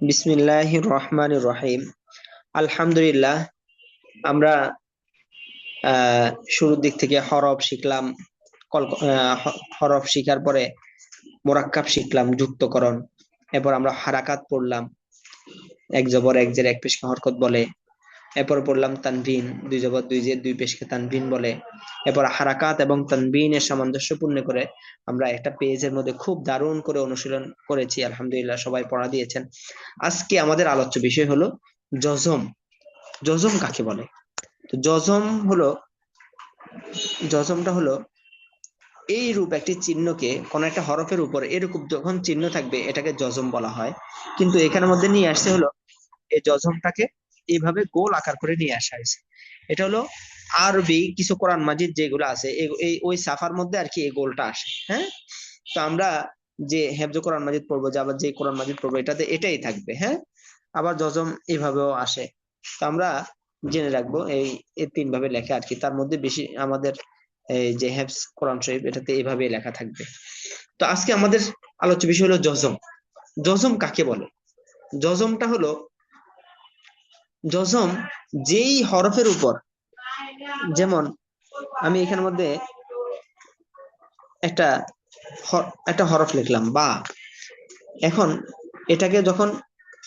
বিসমিল্লাহ রহমান রহিম আলহামদুলিল্লাহ আমরা শুরুর দিক থেকে হরফ শিখলাম হরফ শিখার পরে মোরাক্কাব শিখলাম, যুক্তকরণ। এরপর আমরা হারাকাত পড়লাম। এক জবর, এক জের, এক পেশকে হরকত বলে। এরপর পড়লাম তানভিন, দুই জবর দুই জের দুই পেশকে তানভিন বলে। এরপর হারাকাত এবং তানভিনের সামঞ্জস্যপূর্ণ করে আমরা একটা পেজের মধ্যে খুব দারুণ করে অনুশীলন করেছি, আলহামদুলিল্লাহ সবাই পড়া দিয়েছেন। আজকে আমাদের আলোচ্য বিষয় হলো জজম জজম কাকে বলে? তো জজম হলো জজমটা হলো এই রূপ একটি চিহ্নকে, কোন একটা হরফের উপর এরকম যখন চিহ্ন থাকবে, এটাকে জজম বলা হয়। কিন্তু এখানের মধ্যে নিয়ে আসছে হলো, এই জজমটাকে এইভাবে গোল আকার করে নিয়ে আসা হয়েছে। এটা হলো আরবি, কিছু কোরআন মাজিদ যেগুলো আছে এই- ওই সাফার মধ্যে আর কি এই গোলটা আসে হ্যাঁ? তো আমরা যে হেফজ কোরআন মাজিদ পড়ব, যে আবার যে কোরআন মাজিদ পড়ব, এটাতে এটাই থাকবে হ্যাঁ? আবার জজম এইভাবেও আসে। তো আমরা জেনে রাখব, এই তিন ভাবে লেখা আর কি। তার মধ্যে বেশি আমাদের এই যে হেফজ কোরআন শরীফ, এটাতে এইভাবে লেখা থাকবে। তো আজকে আমাদের আলোচ্য বিষয় হলো জজম জজম কাকে বলে? জজমটা হলো জজম যেই হরফের উপর, যেমন আমি এখানের মধ্যে একটা একটা হরফ লিখলাম, বা। এখন এটাকে যখন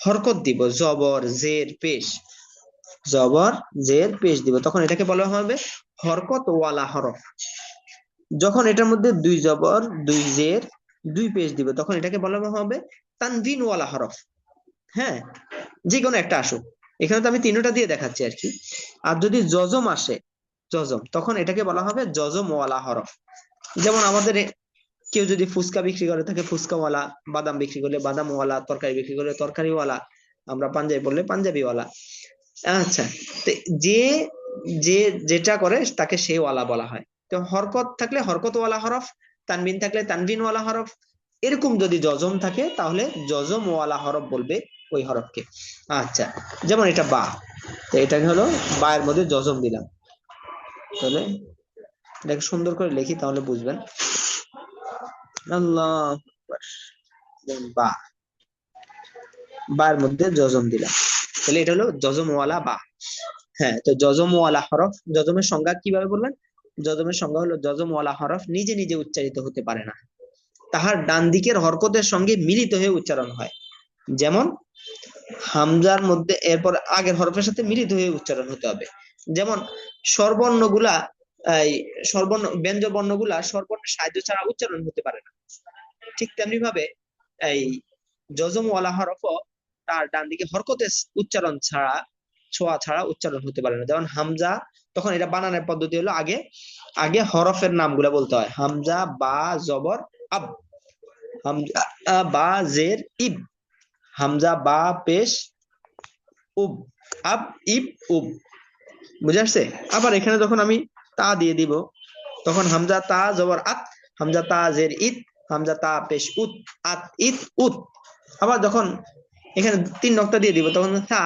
হরকত দিব, জবর, জের, পেশ, জবর, জের, পেশ দিব, তখন এটাকে বলা হবে হরকত ওয়ালা হরফ। যখন এটার মধ্যে দুই জবর, দুই জের, দুই পেশ দিব, তখন এটাকে বলা হবে তানভিন ওয়ালা হরফ। হ্যাঁ? যে কোনো একটা আসুক। এখানে তো আমি তিনটা দিয়ে দেখাচ্ছি আর কি। আর যদি জজম আসে জজম তখন এটাকে বলা হবে জজম ওয়ালা হরফ। যেমন আমাদের কেউ যদি ফুচকা বিক্রি করে থাকে ফুচকাওয়ালা, বাদাম বিক্রি করলে বাদামওয়ালা, তরকারি বিক্রি করলে তরকারিওয়ালা, আমরা পাঞ্জাবি বললে পাঞ্জাবিওয়ালা। আচ্ছা তো যে যে যেটা করে, তাকে সে ওয়ালা বলা হয়। তো হরকত থাকলে হরকতওয়ালা হরফ, তানবিন থাকলে তানবিনওয়ালা হরফ এরকম যদি জজম থাকে, তাহলে জজম ওয়ালা হরফ বলবে ওই হরফকে। আচ্ছা যেমন এটা বা, তো এটাকে হলো বা এর মধ্যে জজম দিলাম। তাহলে এটাকে সুন্দর করে লিখি, তাহলে বুঝবেন। বা। বার মধ্যে জজম দিলাম। তাহলে এটা হলো জজমওয়ালা বা। হ্যাঁ তো জজমওয়ালা হরফ জজমের সংজ্ঞা কীভাবে বলবেন জজমের সংজ্ঞা হলো জজমওয়ালা হরফ নিজে নিজে উচ্চারিত হতে পারে না। তাহার ডান দিকের হরকতের সঙ্গে মিলিত হয়ে উচ্চারণ হয়। যেমন, হামজার মধ্যে এরপর আগের হরফের সাথে মিলিত হয়ে উচ্চারণ হতে হবে। যেমন, স্বরবর্ণগুলা, এই স্বরবর্ণ ব্যঞ্জ বর্ণগুলা স্বরবর্ণের সাহায্য ছাড়া উচ্চারণ হতে পারে না। ঠিক তেমনি ভাবে এই জজমওয়ালা হরফও তার ডান দিকে হরকতের উচ্চারণ ছাড়া, ছোঁয়া ছাড়া উচ্চারণ হতে পারে না। যেমন, হামজা, তখন এটা বানানোর পদ্ধতি হলো আগে আগে হরফের নামগুলা বলতে হয়। হামজা, বা, জবর আব। হামজা বা, জের, ইব। হামজা, বা, পেশ, উব। আব, ইব, উব। বুঝে আসছে? আবার এখানে যখন আমি তা দিয়ে দিব, তখন হামজা, তা, জবর, আত। হামজা, তা, জের, ইত। হামজা, তা, পেশ, উত, আত, ইত, উত। আবার যখন এখানে তিন নক্তা দিয়ে দিব, তখন সা,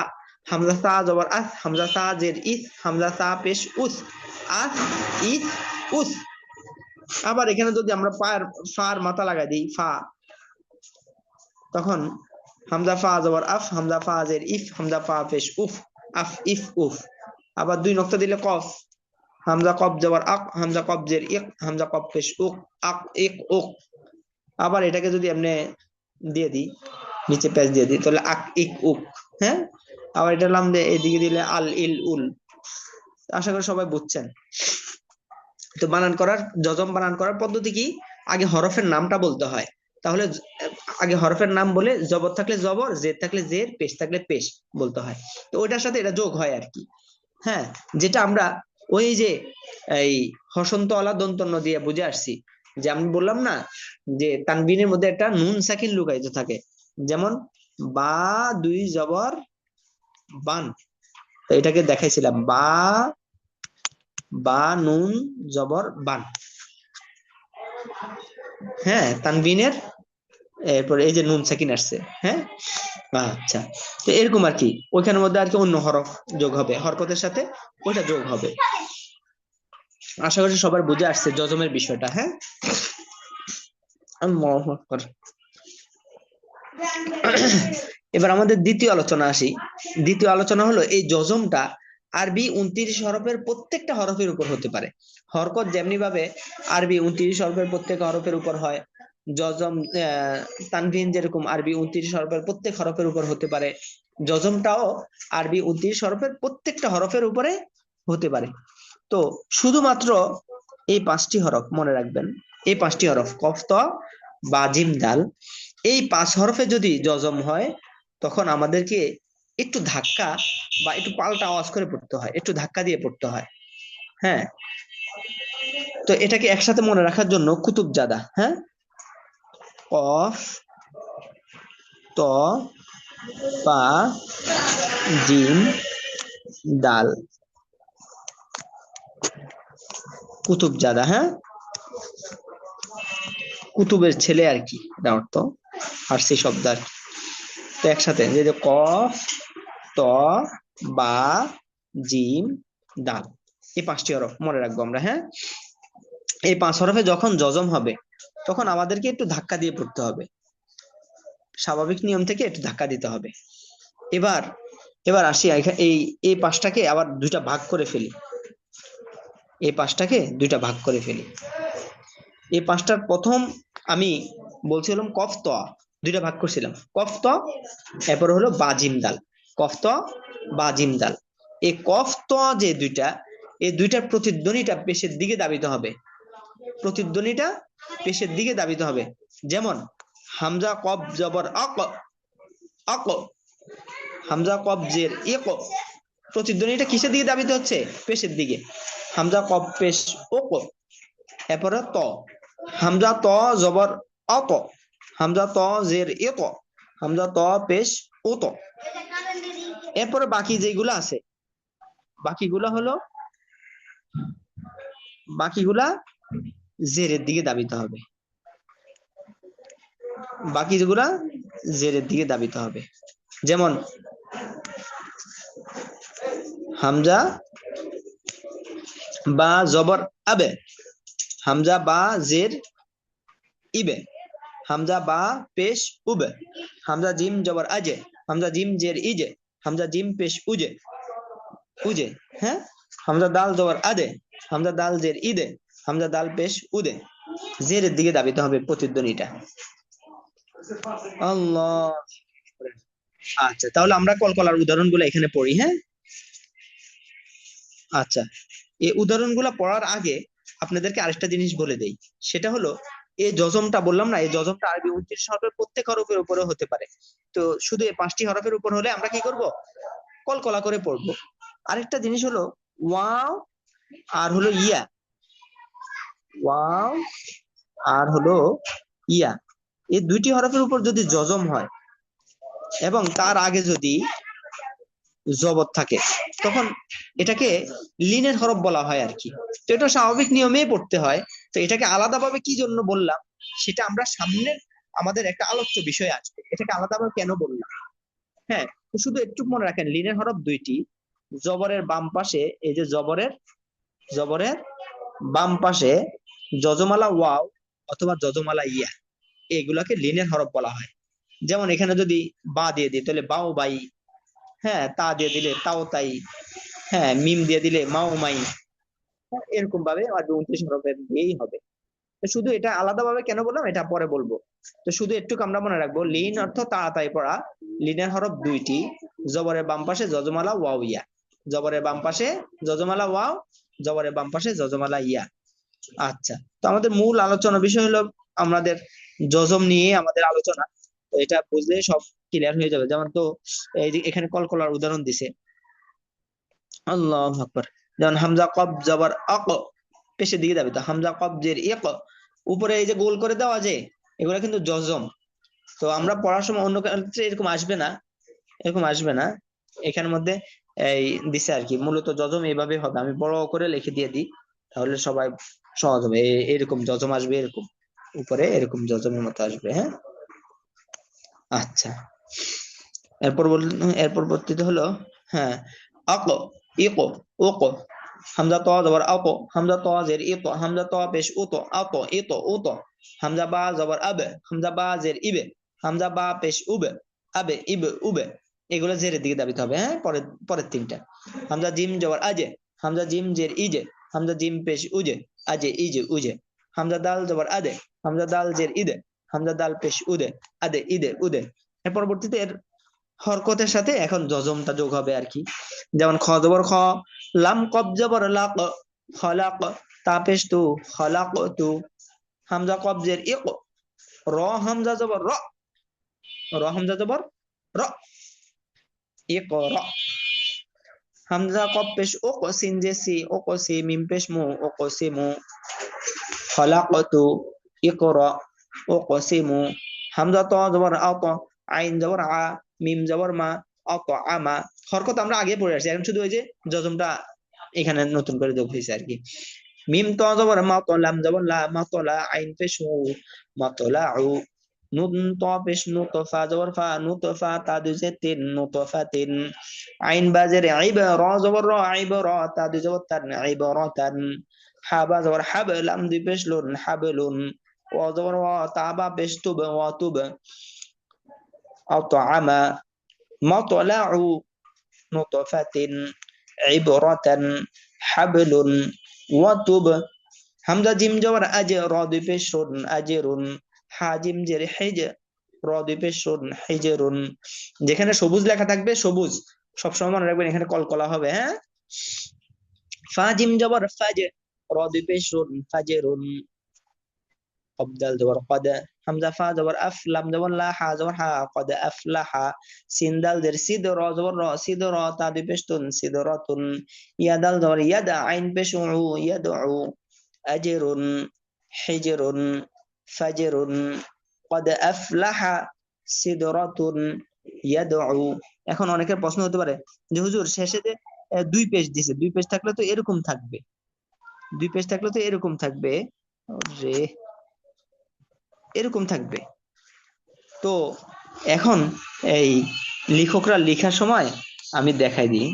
হামজা, সা, জবর আস হামজা, সা, জের ইস হামজা, সা, পেশ, উস। আস ইস উস। আবার এখানে যদি আমরা পায়ের, ফার মাথা লাগাই দিই, ফা, তখন হামজা ফা জবর আফ, হামজা ফা জের ইফ, হামজা ফা পেশ উফ, আফ, ইফ, উফ। আবার দুই নক্তা দিলে কফ, হামজা কব জবর আক, হামজা কব জের ইক, হামজা কব পেশ উক, আক, ইক, উক। আবার এটাকে যদি এমনি দিয়ে দিই, নিচে প্যাচ দিয়ে দিই, তাহলে আক, ইক, উক হ্যাঁ? আবার এটা লাম দিয়ে এদিকে দিলে আল, ইল, উল। আশা করি সবাই বুঝছেন। তো বানান করার জজম বানান করার পদ্ধতি কি? আগে হরফের নামটা বলতে হয়। তাহলে আগে হরফের নাম বলে জবর থাকলে জবর জের থাকলে জের পেশ থাকলে পেশ বলতে হয়। তো ওইটার সাথে এটা যোগ হয় আর কি। হ্যাঁ যেটা আমরা ওই যে এই হসন্ত আলা দন্তন্য দিয়ে বুঝে আসছি। যে আমি বললাম না যে তানবিনের মধ্যে একটা নুন সাকিন লুকায়িত থাকে। যেমন, বা দুই জবর বান। এটাকে দেখাইছিলাম, বা বা নুন জবর বান। হ্যাঁ তানবিনের এরপর এই যে নুন সাকিন আসছে হ্যাঁ? আচ্ছা তো এরকম আর কি। ওইখানের মধ্যে আর কি অন্য হরফ যোগ হবে, হরকতের সাথে ওইটা যোগ হবে। আশা করি সবার বুঝে আসছে জজমের বিষয়টা হ্যাঁ? এবার আমাদের দ্বিতীয় আলোচনা আসি। দ্বিতীয় আলোচনা হলো এই যজমটা আরবি উনত্রিশ হরফের প্রত্যেকটা হরফের উপর হতে পারে। হরকত যেমনি ভাবে আরবি উনত্রিশ হরফের প্রত্যেক হরফের উপর হয় আহ, তানভিন যেরকম আরবি উনত্রিশ হরফের প্রত্যেক হরফের উপর হতে পারে জজমটাও আরবি উনত্রিশ হরফের প্রত্যেকটা হরফের উপরে হতে পারে। তো শুধুমাত্র এই পাঁচটি হরফ মনে রাখবেন এই পাঁচটি হরফ কফ ত বা জিম দাল এই পাঁচ হরফে যদি যজম হয় তখন আমাদেরকে একটু ধাক্কা বা একটু পাল্টা আওয়াজ করে পড়তে হয়, একটু ধাক্কা দিয়ে পড়তে হয়। হ্যাঁ? তো এটাকে একসাথে মনে রাখার জন্য কুতুব জাদা হ্যাঁ? কফ, ত, পা জিম দাল। কুতুব জাদা হ্যাঁ? কুতুবের ছেলে আর কি, এটা অর্থ। ফার্সি শব্দ আর কি। তো একসাথে যে কফ ত, বা, জিম দাল এই পাঁচটি হরফ, মনে রাখব আমরা হ্যাঁ? এই পাঁচ হরফে যখন যজম হবে, তখন আমাদেরকে একটু ধাক্কা দিয়ে পড়তে হবে। স্বাভাবিক নিয়ম থেকে একটু ধাক্কা দিতে হবে। এবার এবার আসি এই এই পাঁচটাকে আবার দুইটা ভাগ করে ফেলি। এই পাঁচটাকে দুইটা ভাগ করে ফেলি। এই পাঁচটার প্রথম আমি বলছিলাম কফ ত দুইটা ভাগ করছিলাম। কফ ত এরপর হলো বাজিম দাল কফ বা বাজিম দাল। এই কফ ত যে দুইটা, এই দুইটার প্রতিধ্বনিটা পেশের দিকে দাবিত হবে। প্রতিধ্বনিটা পেশের দিকে দাবিত হবে। যেমন, হামজা কব জবর আক আক হামজা কব জের ইক প্রতিধ্বনিটা কিসের দিকে দাবিত হচ্ছে? পেশের দিকে। হামজা কব পেশ ওক, এরপরে ত। হামজা ত জবর অত, হামজা ত জের ইক হামজা ত পেশ ওত। এরপরে বাকি যেগুলো আছে, বাকিগুলা হলো বাকিগুলা জেরের দিকে দাবিত হবে। বাকি যেগুলা জেরের দিকে দাবিত হবে। যেমন হামজা বা জবর আবে, হামজা বা জের ইবে, হামজা বা পেশ উবে, হামজা জিম জবর আজে, হামজা জিম জের ইজে হামজা জিম পেশ উজে। উজে হ্যাঁ? হামজা দাল জবর আদে, হামজা দাল জের ইদে হামজা দাল পেশ উদে। জেরের দিকে দাবিতে হবে প্রতিধ্বনিটা আল্লাহ। আচ্ছা তাহলে আমরা কলকলার উদাহরণগুলো এখানে পড়ি হ্যাঁ? আচ্ছা এই উদাহরণগুলো পড়ার আগে আপনাদেরকে আরেকটা জিনিস বলে দেই। সেটা হলো এই জজমটা বললাম না এই জজমটা আরবি উনত্রিশ হরফের প্রত্যেক হরফের উপরে হতে পারে। তো শুধু এই পাঁচটি হরফের উপর হলে আমরা কি করব? কলকলা করে পড়ব। আরেকটা জিনিস হলো ওয়াও আর হলো ইয়া। ওয়াও আর হলো ইয়া। এই দুইটি হরফের উপর যদি জজম হয় এবং তার আগে যদি জবত থাকে, তখন এটাকে লিনের হরফ বলা হয় আর কি। তো এটা স্বাভাবিক নিয়মেই পড়তে হয়। তো এটাকে আলাদাভাবে কি জন্য বললাম? সেটা আমরা সামনের আমাদের একটা আলোচ্য বিষয় আসবে এটাকে আলাদাভাবে কেন বললাম? হ্যাঁ শুধু একটু মনে রাখেন, লিনের হরফ দুইটি। জবরের বাম পাশে, এই যে জবরের জবরের বাম পাশে যজমালা ওয়াও অথবা যজমালা ইয়া, এগুলাকে লিনের হরফ বলা হয়। যেমন এখানে যদি বা দিয়ে দিই, তাহলে বাও বাই হ্যাঁ তা দিয়ে দিলে তাও তাই হ্যাঁ মিম দিয়ে দিলে মাও মাই এরকম ভাবে আরবি উনত্রিশ হরফের দিয়েই হবে। তো শুধু এটা আলাদাভাবে কেন বললাম? এটা পরে বলব। তো শুধু একটু আমরা মনে রাখব, লিন অর্থ তাড়াতাড়ি পড়া। লিনের হরফ দুইটি, জবরের বাম পাশে যজমালা, ওয়াও, ইয়া। জবরের বাম পাশে যজমালা, ওয়াও, জবরের বাম পাশে যজমালা, ইয়া। আচ্ছা তো আমাদের মূল আলোচনা বিষয় হলো আমাদের যজম নিয়ে আমাদের আলোচনা। তো এটা বুঝলে সব ক্লিয়ার হয়ে যাবে। যেমন তো এই যে এখানে কলকলার উদাহরণ দিছে। আল্লাহ আকবার। যেমন হামজা কব জবর আক পেশের দিকে যাবে। তো হামজা কব জের ইক, উপরে এই যে গোল করে দেওয়া যে, এগুলা কিন্তু যজম তো আমরা পড়ার সময় অন্য ক্ষেত্রে এরকম আসবে না। এরকম আসবে না। এখানের মধ্যে এই দিছে আর কি, মূলত যজম এইভাবে হবে। আমি বড় করে লিখে দিয়ে দিই, তাহলে সবাই সহজ হবে। এরকম যজম আসবে, এরকম। উপরে এরকম যজমের মতো আসবে হ্যাঁ? আচ্ছা। এরপর এর পরবর্তীতে হলো হ্যাঁ আক ইক উক হামজা ত জবর আক হামজা ত জের ইত হামজা ত পেশ উত আত ইত উত হামজা বা জবর আব হামজা বা জের ইবে হামজা বা পেশ উবে আবে ইবে উবে এগুলো জেরের দিকে দাবিতে হবে হ্যাঁ? পরের পরের তিনটা। হামজা জিম জবর আজে হামজা জিম জের ইজে হামজা জিম পেশ উজে আজে ইজে উজে হামজা দাল জবর আদে হামজা দাল জের ইদে হামজা দাল পেশ উদে আদে ইদে উদে এর পরবর্তীতে এর হরকতের সাথে এখন জজমটা যোগ হবে আর কি। যেমন খ জবর খ, লাম কব জবর লাক খলাক তা পেশ তু খলাক তু হামজা কবজের ইক, র হামজা জবর র র হামজা জবর র, ইক র। হামজা কব ও সিন জে সি ও সি মিম পেশ মু ও সি মু। খলাকতু ইক র ও সি মু। হামজা ত জবর আত আইন জবর আ মিম জবর মা অত আমা হরকত আমরা আগে পড়ে আসছি। এখন শুধু ওই যে জজমটা এখানে নতুন করে যোগ হয়েছে আর কি মিম ত জবর মা ত লাম জবর লা মা ত লা আইন পেশ মা ত লা উ, নুন ত পেশ নু ত ফা জবর ফা, নু ত ফা তা যে তিন, নু ত ফা তিন। আইন বাজের আইব র জবর র আইব র তা দুই জবর তান, আইব র তান। হা বা জবর হাব লাম দুই পেশ লুন। হাবলুন ও জবর ওয়া তা বা পেশ তুব ওয়া তুব। أطعم مطلع نطفة عبرة حبل وتب হামজা জিম জবর আজ র দুই পেশ শুন আজেরুন হা জিম জের হেজ র দুই পেশ শুন হেজেরুন যেখানে সবুজ লেখা থাকবে সবুজ সবসময় মনে রাখবেন এখানে কলকলা হবে হ্যাঁ ফা জিম জবর ফাজ র দুই পেশ শুন ফাজেরুন কবদাল জবর কদ হামজা ফা জবর আফ লাম জবর লা হা জবর হা কদ আফ লা হা সিন্দাল জের সিদ র জবর র সিদ র তা বিপেশতুন সিদ রতুন ইয়াদাল জবর ইয়াদ আইন পেশু ইয়াদ আজরুন হিজরুন ফাজরুন কদ আফ লা হা সিদ রতুন ইয়াদ এখন অনেকের প্রশ্ন হতে পারে যে, হুজুর শেষে যে দুই পেজ দিছে, দুই পেজ থাকলে তো এরকম থাকবে। দুই পেজ থাকলে তো এরকম থাকবে। রে এরকম থাকবে। তো এখন এই লেখকরা লেখার সময় আমি দেখাই দিই।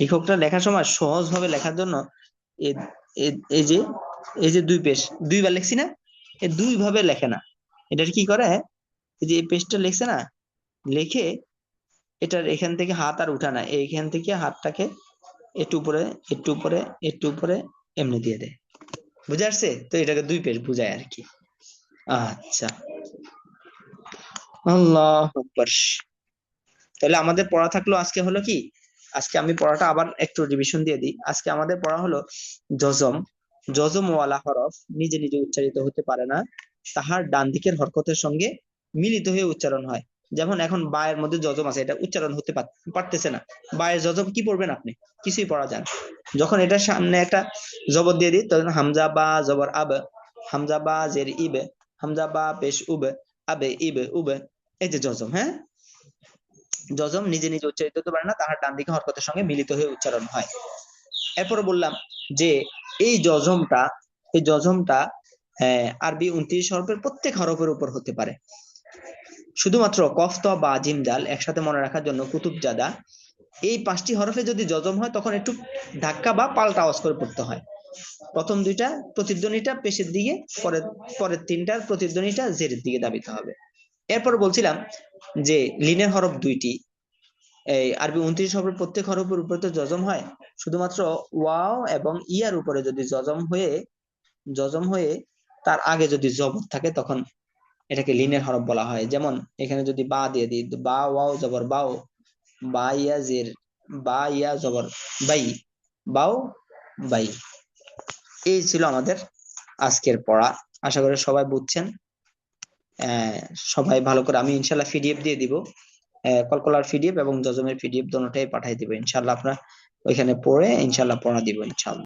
লেখকরা লেখার সময় সহজভাবে লেখার জন্য এই যে এই যে দুই পেজ, দুইবার লিখছি না? এ দুই ভাবে লেখে না। এটার কি করে? এই যে এই পেজটা লিখছে না? লিখে এটার এখান থেকে হাত আর উঠা না। এইখান থেকে হাতটাকে একটু উপরে একটু উপরে একটু উপরে, এমনি দিয়ে দেয়। বুঝে আসছে? তো এটাকে দুই পেজ বুঝায় আর কি। আচ্ছা। আল্লাহ তাহলে আমাদের পড়া থাকল আজকে হলো কি? আজকে আমি পড়াটা আবার একটু রিভিশন দিয়ে দিই। আজকে আমাদের পড়া হলো জজম। জজম ওয়ালা হরফ নিজে নিজে উচ্চারিত হতে পারে না। তাহার ডান দিকের হরকতের সঙ্গে মিলিত হয়ে উচ্চারণ হয়। যেমন এখন বায়ের মধ্যে জজম আছে, এটা উচ্চারণ হতে পার- পারতেছে না। বায়ের জজম কি পড়বেন আপনি? কিছুই পড়া যান যখন এটার সামনে একটা জবর দিয়ে দিই, তখন হামজা বা জবর আব, হামজা বা জের ইবে হামজা বা পেশ উবে আবে ইবে উবে এই যে জজম হ্যাঁ? জজম নিজে নিজে উচ্চারিত হতে পারে না, তাহার ডান দিকে হরকতের সঙ্গে মিলিত হয়ে উচ্চারণ হয়। এরপরে বললাম যে, এই জজমটা এই জজমটা আরবি উনত্রিশ হরফের প্রত্যেক হরফের উপর হতে পারে। শুধুমাত্র কফত বা, জিম জাল একসাথে মনে রাখার জন্য কুতুব জাদা, এই পাঁচটি হরফে যদি জজম হয়, তখন একটু ধাক্কা বা পাল্টা আওয়াজ করে পড়তে হয়। প্রথম দুইটা প্রতিধ্বনিটা পেশের দিকে, পরের পরের তিনটার প্রতিধ্বনিটা জেরের দিকে দাবিতে হবে। এরপর বলছিলাম যে লিনের হরফ দুইটি। এই আরবি উনত্রিশ হরফের প্রত্যেক হরফের উপরে তো জজম হয়। শুধুমাত্র ওয়াও এবং ইয়ার উপরে যদি জজম হয়ে জজম হয়ে তার আগে যদি জবর থাকে তখন এটাকে লিনের হরফ বলা হয়। যেমন এখানে যদি বা দিয়ে দিই, বা, ওয়াও, জবর, বাও, বা, ইয়া, জের, বা, ইয়া, জবর, বাই, বাও, বাই। এই ছিল আমাদের আজকের পড়া। আশা করি সবাই বুঝছেন। সবাই ভালো করে, আমি ইনশাল্লাহ পিডিএফ দিয়ে দিব। কলকলার পিডিএফ এবং জজমের পিডিএফ দুটোটাই পাঠিয়ে দিব। ইনশাল্লাহ আপনারা ওইখানে পড়ে ইনশাল্লাহ পড়া দিব, ইনশাল্লাহ।